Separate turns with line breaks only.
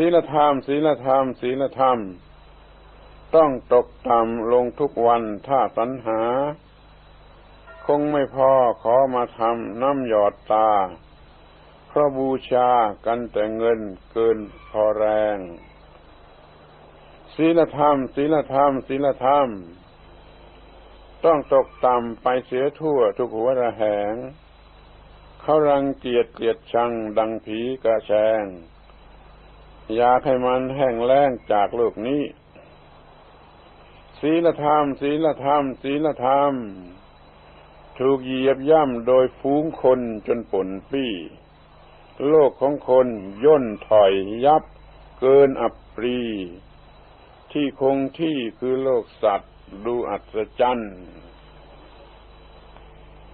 ศีลธรรม ศีลธรรม ศีลธรรม ต้องตกต่ำลงทุกวันถ้าสรรหา คงไม่พอขอมาทำน้ำหยอดตาเพราะบูชากันแต่เงินเกินพอแรง ศีลธรรม ศีลธรรม ศีลธรรม ต้องตกต่ำไปเสียทั่วทุกหัวระแหง เขารังเกียจเกลียดชังดังผีกระแชง อยากให้มันแห้งแล้งจากโลกนี้ ศีลธรรม ศีลธรรม ศีลธรรม ถูกเหยียบย่ำโดยฟูงคนจนป่นปี้ โลกของคนย่นถอยยับเกินอับปรี ที่คงที่คือโลกสัตว์ ดูอัศจรรย์